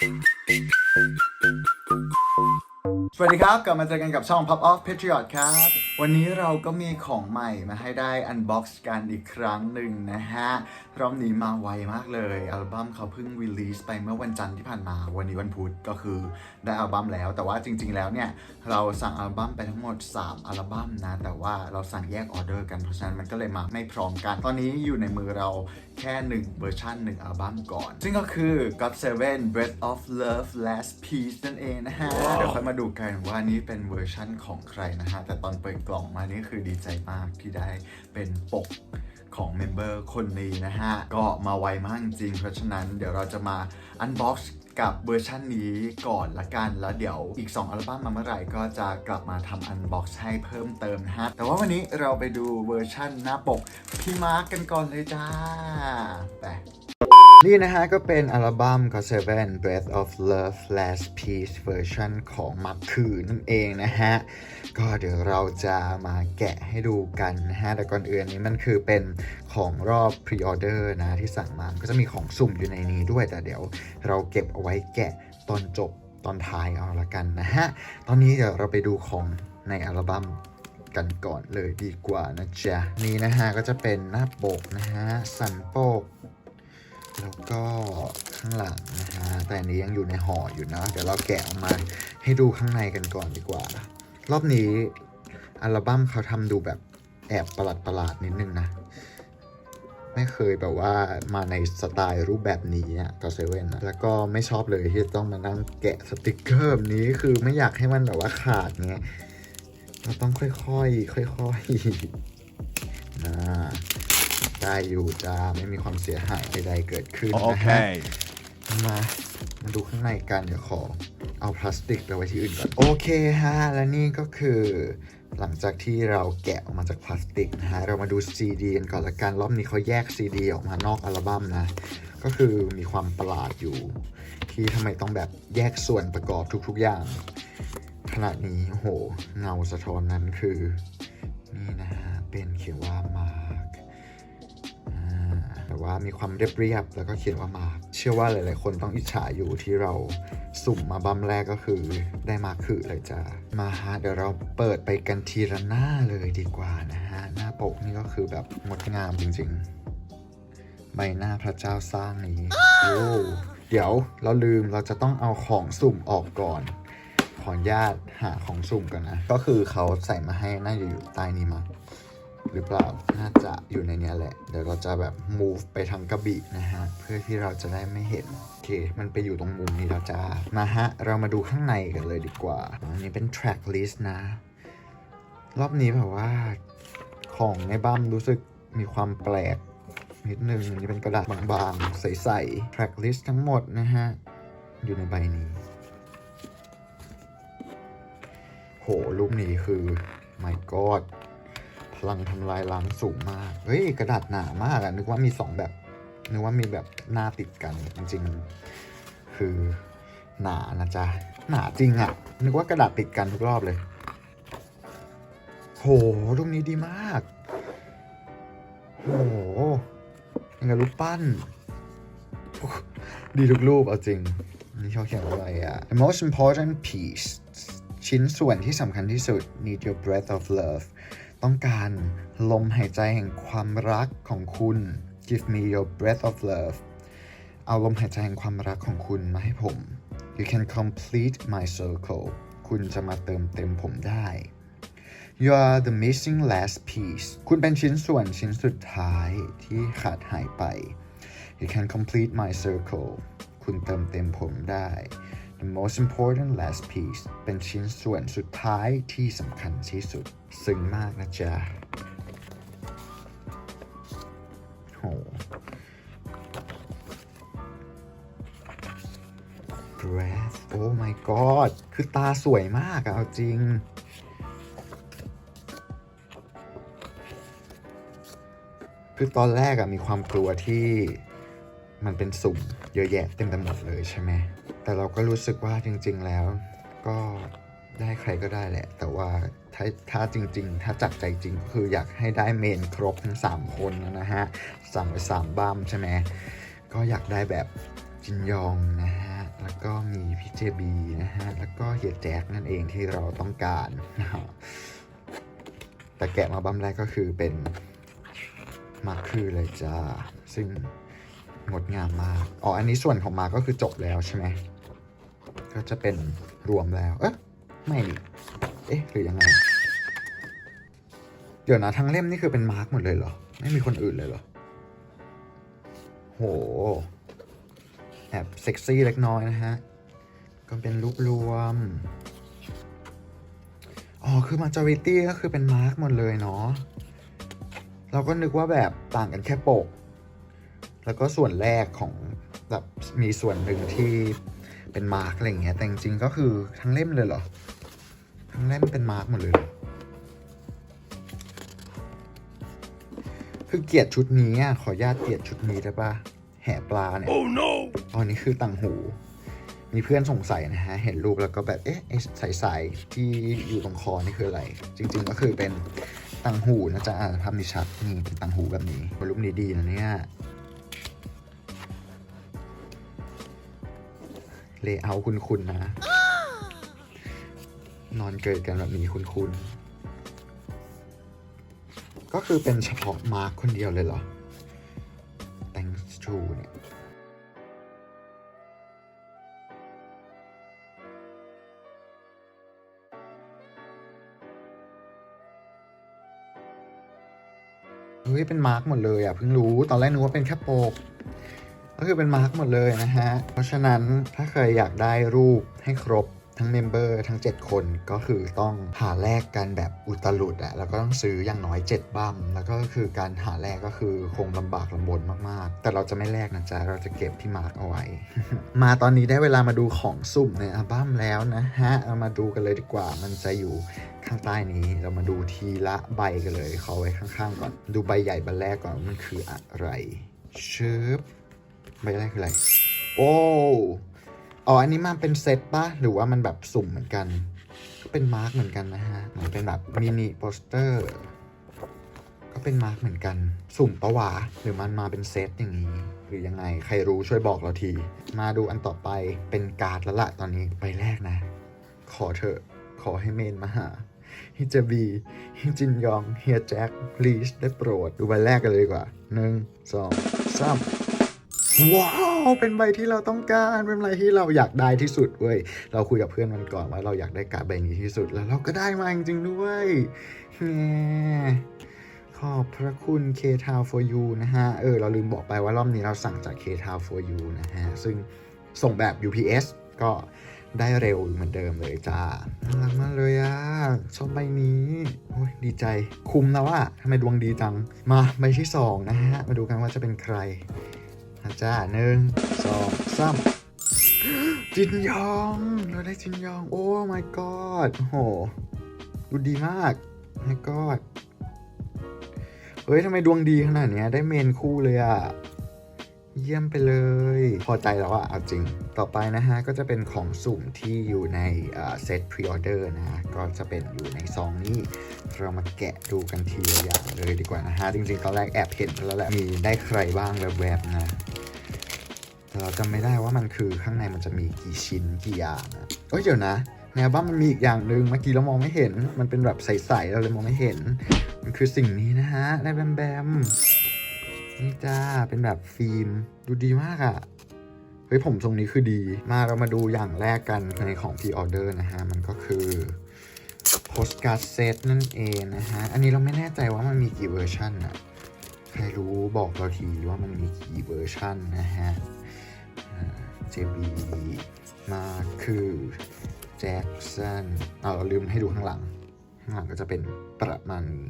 Thank you. วัสดีครับ กลับมาเจอกันกับช่อง Pop Off Patriot ครับ วันนี้เราก็มีของใหม่มาให้ได้อันบ็อกซ์กันอีกครั้งหนึ่งนะฮะ รอบนี้มาไวมากเลย อัลบั้มเขาเพิ่งรีลีสไปเมื่อวันจันทร์ที่ผ่านมา วันนี้วันพุธก็คือได้อัลบั้มแล้ว แต่ว่าจริง ๆ แล้วเนี่ย เราสั่งอัลบั้มไปทั้งหมด 3 อัลบั้มนะ แต่ว่าเราสั่งแยกออเดอร์กัน เพราะฉะนั้นมันก็เลยมาไม่พร้อมกัน ตอนนี้อยู่ในมือเราแค่ 1 เวอร์ชัน1อัลบั้มก่อน ซึ่งก็คือ God Seven Breath of Love Last Piece นั่นเองนะฮะ เดี๋ยวค่อยมาดูกันว่านี่เป็นเวอร์ชั่นของใครนะฮะ แต่ตอนเปิดกล่องมานี่คือดีใจมากที่ได้เป็นปกของเมมเบอร์คนนี้นะฮะ ก็มาไวมากจริง เพราะฉะนั้นเดี๋ยวเราจะมาอันบ็อกซ์กับเวอร์ชันนี้ก่อนละกัน แล้วเดี๋ยวอีก 2 อัลบั้มมาเมื่อไหร่ก็จะกลับมาทำอันบ็อกซ์ให้เพิ่มเติมนะฮะ แต่ว่าวันนี้เราไปดูเวอร์ชันหน้าปกพี่มาร์กกันก่อนเลยจ้าไป นี่นะฮะก็เป็นอัลบั้ม God Seven Breath of Love Last Piece เวอร์ชันของมักคือนั่นเองนะฮะ ก็เดี๋ยวเราจะมาแกะให้ดูกันนะฮะ แต่ก่อนอื่นนี้มันคือเป็นของรอบ Pre-order นะที่สั่งมา ก็จะมีของสุ่มอยู่ในนี้ด้วย แต่เดี๋ยวเราเก็บเอาไว้แกะตอนจบตอนท้ายเอาละกันนะฮะ ตอนนี้เดี๋ยวเราไปดูของในอัลบั้มกันก่อนเลยดีกว่านะจ๊ะ นี่นะฮะก็จะเป็นหน้าปกนะฮะ สันปก แล้วก็ข้างหลังนะฮะแต่อันนี้ยังอยู่ในห่ออยู่นะ เดี๋ยวเราแกะออกมาให้ดูข้างในกันก่อนดีกว่า รอบนี้อัลบั้มเขาทำดูแบบแอบประหลาดประหลาดๆนิดนึงนะ ไม่เคยแบบว่ามาในสไตล์รูปแบบนี้อะก็เซเว่นนะแล้วก็ไม่ชอบเลยที่ต้องมานั่งแกะสติกเกอร์แบบนี้คือไม่อยากให้มันแบบว่าขาดเงี้ยเราต้องค่อยๆ ค่อยๆนะ ได้อยู่จ้าไม่มีความเสียหายใดๆเกิดขึ้นนะฮะ Okay. มามาดูข้างในกันเดี๋ยวขอเอาพลาสติกไปไว้ที่อื่นก่อน โอเคฮะ และนี่ก็คือ หลังจากที่เราแกะออกมาจากพลาสติกนะฮะ เรามาดูซีดีกันก่อนละกันรอบนี้เขาแยกซีดีออกมานอกอัลบั้มนะ ก็คือมีความประหลาดอยู่ ที่ทำไมต้องแบบแยกส่วนประกอบทุกๆอย่างขณะนี้โอ้โหเงาสะท้อนนั้นคือ นี่นะฮะ เป็นเขียนว่ามาร์ก แต่ว่ามีความเรียบๆแล้วก็เขียนว่ามาร์กเชื่อว่าหลาย ๆ คนต้องอิจฉาอยู่ที่เราสุ่มมาบัมแรกก็คือได้มาคือเลยจ้ามาฮะเดี๋ยวเราเปิดไปกันทีละหน้าเลยดีกว่านะฮะ หน้าปกนี่ก็คือแบบงดงามจริง ๆ ใบหน้าพระเจ้าสร้างนี้โอ้เดี๋ยวเราลืมเราจะต้องเอาของสุ่มออกก่อนขออนุญาตหาของสุ่มกันนะ ก็คือเขาใส่มาให้น่าจะอยู่ใต้นี้มั้ง หรือเปล่า น่าจะอยู่ในเนี้ยแหละ เดี๋ยวเราจะแบบ move ไปทางกระบี่นะฮะ เพื่อที่เราจะได้ไม่เห็น โอเค มันไปอยู่ตรงมุมนี้แล้วจ้ามาฮะ เรามาดูข้างในกันเลยดีกว่า อันนี้เป็น track list นะ รอบนี้แบบว่า ของในบ้ามรู้สึกมีความแปลกนิดนึงนี่เป็นกระดาษบางๆ ใสๆ track list ทั้งหมดนะฮะ อยู่ในใบนี้ โหรูปนี้คือ my god พลังทำลายล้างสูงมาก เฮ้ย กระดาษหนามากอะนึกว่ามีสองแบบ นึกว่ามีแบบหน้าติดกัน จริงๆ คือหนานะจ๊ะ หนาจริงอะนึกว่ากระดาษติดกันทุกรอบเลย โหรูปนี้ดีมาก โหยังกับรูปปั้น ดีทุกรูปเอาจริง นี่เขาเขียนอะไรอะ The most important piece ชิ้นส่วนที่สำคัญที่สุด need your breath of love ต้องการลมหายใจแห่งความรักของคุณ give me your breath of love เอาลมหายใจแห่งความรักของคุณมาให้ผม you can complete my circle คุณจะมาเติมเต็มผมได้ You are the missing last piece คุณเป็นชิ้นส่วนชิ้นสุดท้ายที่ขาดหายไป You can complete my circle คุณเติมเต็มผมได้ The most important last piece เป็นชิ้นส่วนสุดท้ายที่สำคัญที่สุด ซึ้งมากนะจ๊ะโห breath oh my god คือตาสวยมากอะเอาจริง คือตอนแรกอะมีความกลัวที่มันเป็นสุ่มเยอะแยะเต็มไปหมดเลยใช่ไหม แต่เราก็รู้สึกว่าจริง ๆ แล้วก็ได้ใครก็ได้แหละ แต่ว่าถ้าถ้าจริง ๆ ถ้าจักใจจริงก็คืออยากให้ได้เมนครบทั้ง 3 คนนะฮะสั่งไป3บ้ามใช่ไหมก็อยากได้แบบจินยองนะฮะ แล้วก็มีพี่เจบีนะฮะ แล้วก็เฮียแจ็คนั่นเองที่เราต้องการนะฮะแต่แกะมาบัมแรกก็คือเป็นมาคือเลยจ้าซึ่ง งดงามมาก อ๋อ อันนี้ส่วนของมาก็คือจบแล้วใช่ไหม ก็จะเป็นรวมแล้ว เอ๊ะ ไม่เอ๊ะ หรือยังไง เดี๋ยวนะทั้งเล่มนี่คือเป็นมาร์กหมดเลยเหรอ ไม่มีคนอื่นเลยเหรอ โห แอบเซ็กซี่เล็กน้อยนะฮะ ก็เป็นรูปรวม อ๋อ คือ majority ก็คือเป็นมาร์กหมดเลยเนาะ เราก็นึกว่าแบบต่างกันแค่ปก แล้วก็ส่วนแรกของแบบมีส่วนหนึ่งที่เป็นมาร์กอะไรอย่างเงี้ยแต่จริงๆก็คือทั้งเล่มเลยเหรอ ทั้งเล่มเป็นมาร์กหมดเลยเหรอคือเกลียดชุดนี้อะขออนุญาตเกลียดชุดนี้ได้ปะแห่ปลาเนี่ย Oh no! อ๋อนี่คือต่างหู มีเพื่อนสงสัยนะฮะ เห็นรูปแล้วก็แบบ เอ๊ะไอ้สายๆที่อยู่ตรงคอนี่คืออะไร จริง ๆ ก็คือเป็นต่างหูนะจ๊ะอ่าภาพนี้ชัดนี่เป็นต่างหูแบบนี้รูปนี้ดีนะเนี่ย เลเยอร์คุณๆนะ นอนเกิดกันแบบนี้คุณๆก็คือเป็นเฉพาะมาร์คคนเดียวเลยเหรอ thanks to เนี่ยเฮ้ยเป็นมาร์กหมดเลยอะเพิ่งรู้ตอนแรกนึกว่าเป็นแค่ปก ก็คือเป็นมาร์กหมดเลยนะฮะ เพราะฉะนั้นถ้าเคยอยากได้รูปให้ครบทั้งเมมเบอร์ทั้ง 7 คนก็คือต้องหาแลกกันแบบอุตลุดอะแล้วก็ต้องซื้ออย่างน้อย 7บัมแล้วก็คือการหาแลกก็คือคงลำบากลำบนมากๆ แต่เราจะไม่แลกนะจ๊ะ เราจะเก็บที่มาร์กเอาไว้ มาตอนนี้ได้เวลามาดูของสุ่มในอัลบั้มแล้วนะฮะเอามาดูกันเลยดีกว่ามันจะอยู่ข้างใต้นี้เรามาดูทีละใบกันเลยเขาไว้ข้างๆก่อน ดูใบใหญ่ใบแรกก่อนมันคืออะไรชึบ ใบแรกคืออะไร โอ้อ๋ออันนี้มันเป็นเซตปะหรือว่ามันแบบสุ่มเหมือนกัน ก็เป็นมาร์กเหมือนกันนะฮะเหมือนเป็นแบบมินิโปสเตอร์ ก็เป็นมาร์กเหมือนกัน สุ่มปะวะหรือมันมาเป็นเซตอย่างนี้หรือยังไง ใครรู้ช่วยบอกเราที มาดูอันต่อไปเป็นการ์ดแล้วละตอนนี้ใบแรกนะ ขอเถอะขอให้เมนมาหาฮิจาบีฮิจินยอง เฮียแจ็คลีชได้โปรด ดูใบแรกกันเลยดีกว่าหนึ่งสองสาม ว้าวเป็นใบที่เราต้องการเป็นใบที่เราอยากได้ที่สุดเว้ยเราคุยกับเพื่อนมันก่อนว่าเราอยากได้การ์ดใบนี้ที่สุดแล้วเราก็ได้มาจริงๆด้วยแหมขอบพระคุณ K t o w for you นะฮะ เออ เราลืมบอกไปว่ารอบนี้เราสั่งจาก K t o w for you นะฮะ ซึ่งส่งแบบ UPS ก็ได้เร็วเหมือนเดิมเลยจ้าน่ารักมากเลยอะชอบใบนี้โอ้ยดีใจ คุ้มแล้วอะทำไมดวงดีจัง มาใบที่สองนะฮะ มาดูกันว่าจะเป็นใคร จ้าหนึ่งสองสามจินยอง เราได้จินยอง โอ้ my god โห ดูดีมาก my god เฮ้ยทำไมดวงดีขนาดนี้ได้เมนคู่เลยอะ เยี่ยมไปเลย พอใจแล้วอะเอาจริง ต่อไปนะฮะ ก็จะเป็นของสุ่มที่อยู่ในเซตพรีออเดอร์นะฮะ ก็จะเป็นอยู่ในซองนี้ เรามาแกะดูกันทีละอย่างเลยดีกว่านะฮะ จริงๆ ตอนแรกแอบเห็นแล้วแหละ มีได้ใครบ้างแวบๆนะ แต่เราจำไม่ได้ว่ามันคือข้างในมันจะมีกี่ชิ้นกี่อย่างอะเอ้ยเดี๋ยวนะในอัลบั้มมันมีอีกอย่างหนึ่งเมื่อกี้เรามองไม่เห็น มันเป็นแบบใสๆเราเลยมองไม่เห็น มันคือสิ่งนี้นะฮะได้แบมแบม นี่จ้า เป็นแบบฟิล์ม ดูดีมากอะเฮ้ย ผมทรงนี้คือดี มาเรามาดูอย่างแรกกันในของพ r ออเดอร์นะฮะ มันก็คือโพสการ์ดเซตนั่นเองนะฮะ อันนี้เราไม่แน่ใจว่ามันมีกี่เวอร์ชันอะใครรู้บอกเราทีว่ามันมีกี่เวอร์ชันนะฮะ JB มาคือแจ็คสันเอาเราลืมให้ดูข้างหลัง ข้างหลังก็จะเป็นประมาณนี้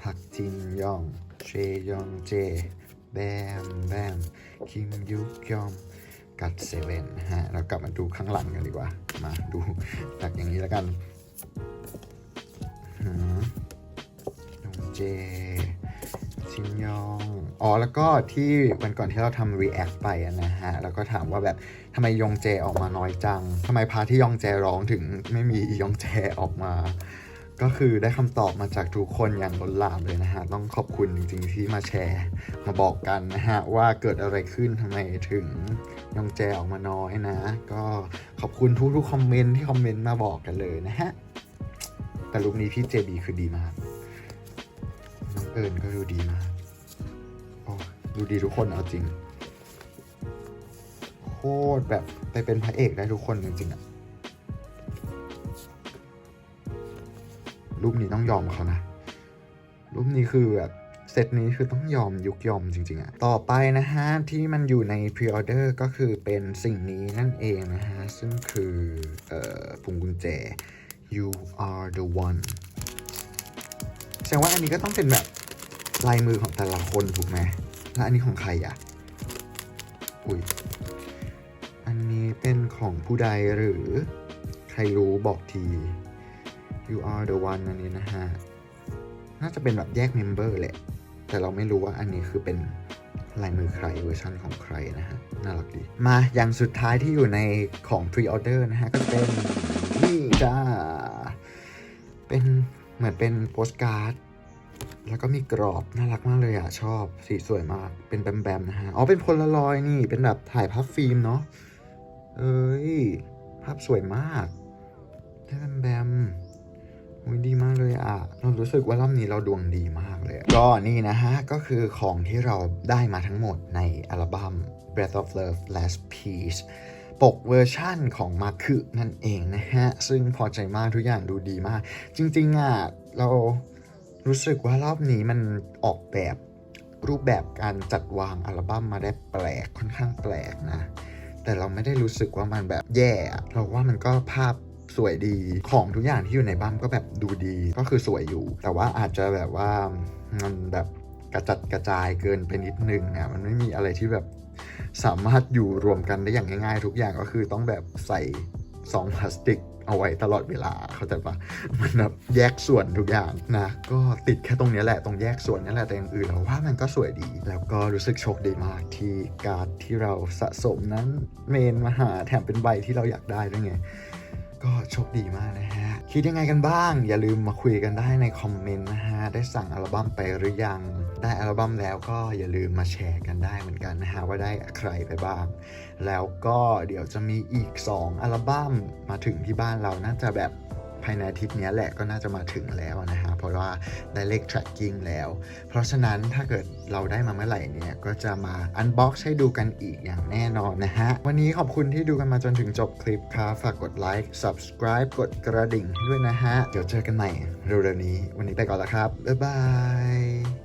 พักจินยอง เชยองเจ แบมแบมคิมยุกยอมกัดเซเว่นฮะเรากลับมาดูข้างหลังกันดีกว่า มาดูจากอย่างนี้แล้วกันหือยองเจชินยอง อ๋อ แล้วก็ที่วันก่อนที่เราทำ react ไปนะฮะ แล้วก็ถามว่าแบบทำไมยองเจออกมาน้อยจัง ทำไมพาที่ยองแจร้องถึงไม่มียองแจออกมา ก็คือได้คำตอบมาจากทุกคนอย่างล้นหลามเลยนะฮะ ต้องขอบคุณจริง ๆ ที่มาแชร์ มาบอกกันนะฮะ ว่าเกิดอะไรขึ้นทำไมถึงยองแจออกมาน้อยนะ ก็ขอบคุณทุกๆคอมเมนต์ที่คอมเมนต์มาบอกกันเลยนะฮะ แต่รูปนี้พี่เจบีคือดีมากน้องเอิญก็ดูดีมากโอ้ดูดีทุกคนเอาจริง โคตรแบบไปเป็นพระเอกได้ทุกคนจริงๆอะ รูปนี้ต้องยอมเขานะ รูปนี้คือแบบเซตนี้คือต้องยอมยุกยอมจริงๆอะต่อไปนะฮะ ที่มันอยู่ในพรีออเดอร์ก็คือเป็นสิ่งนี้นั่นเองนะฮะ ซึ่งคือเอ่อพวงกุญแจ you are the one แสดงว่าอันนี้ก็ต้องเป็นแบบลายมือของแต่ละคนถูกไหม แล้วอันนี้ของใครอะอุ้ย อันนี้เป็นของผู้ใดหรือใครรู้บอกที you are the one อันนี้นะฮะ น่าจะเป็นแบบแยกเมมเบอร์แหละ แต่เราไม่รู้ว่าอันนี้คือเป็นลายมือใครเวอร์ชันของใครนะฮะ น่ารักดี มาอย่างสุดท้ายที่อยู่ในของ pre-order นะฮะ ก็เป็นนี่จ้า เป็นเหมือนเป็นโปสการ์ดแล้วก็มีกรอบน่ารักมากเลยอะ ชอบสีสวยมาก เป็นแบมๆนะฮะ อ๋อ เป็นพลลอยนี่ เป็นแบบถ่ายภาพฟิล์มเนาะเอ้ย ภาพสวยมากได้แบมๆ อ้ยดีมากเลยอะเรารู้สึกว่ารอบนี้เราดวงดีมากเลย ก็นี่นะฮะ ก็คือของที่เราได้มาทั้งหมดในอัลบั้ม Breath of Love Last Piece ปกเวอร์ชั่นของมาคือนั่นเองนะฮะ ซึ่งพอใจมากทุกอย่างดูดีมาก จริงๆอะเรารู้สึกว่ารอบนี้มันออกแบบรูปแบบการจัดวางอัลบั้มมาได้แปลกค่อนข้างแปลกนะ แต่เราไม่ได้รู้สึกว่ามันแบบแย่ เราว่ามันก็ภาพ สวยดีของทุกอย่างที่อยู่ในบัมก็แบบดูดีก็คือสวยอยู่ แต่ว่าอาจจะแบบว่ามันแบบกระจัดกระจายเกินไปนิดนึงอะมันไม่มีอะไรที่แบบสามารถอยู่รวมกันได้อย่างง่าย ๆ ทุกอย่างก็คือต้องแบบใส่ซองพลาสติกเอาไว้ตลอดเวลาเข้าใจปะมันแบบแยกส่วนทุกอย่างนะ ก็ติดแค่ตรงนี้แหละตรงแยกส่วนนี่แหละแต่อย่างอื่นเราว่ามันก็สวยดี แล้วก็รู้สึกโชคดีมากที่การ์ดที่เราสะสมนั้นเมนมาหาแถมเป็นใบที่เราอยากได้ด้วยไง ก็โชคดีมากนะฮะ คิดยังไงกันบ้าง อย่าลืมมาคุยกันได้ในคอมเมนต์นะฮะ ได้สั่งอัลบั้มไปหรือยัง ได้อัลบั้มแล้วก็อย่าลืมมาแชร์กันได้เหมือนกันนะฮะ ว่าได้ใครไปบ้าง แล้วก็เดี๋ยวจะมีอีก 2 อัลบั้มมาถึงที่บ้านเราน่าจะแบบ ภายในอาทิตย์นี้แหละก็น่าจะมาถึงแล้วนะฮะเพราะว่าได้เลข tracking แล้ว เพราะฉะนั้นถ้าเกิดเราได้มาเมื่อไหร่เนี่ยก็จะมา unbox ให้ดูกันอีกอย่างแน่นอนนะฮะ วันนี้ขอบคุณที่ดูกันมาจนถึงจบคลิปครับฝากกดไลค์ subscribe กดกระดิ่งให้ด้วยนะฮะ เดี๋ยวเจอกันใหม่เร็วๆนี้ วันนี้ไปก่อนละครับ บ๊ายบาย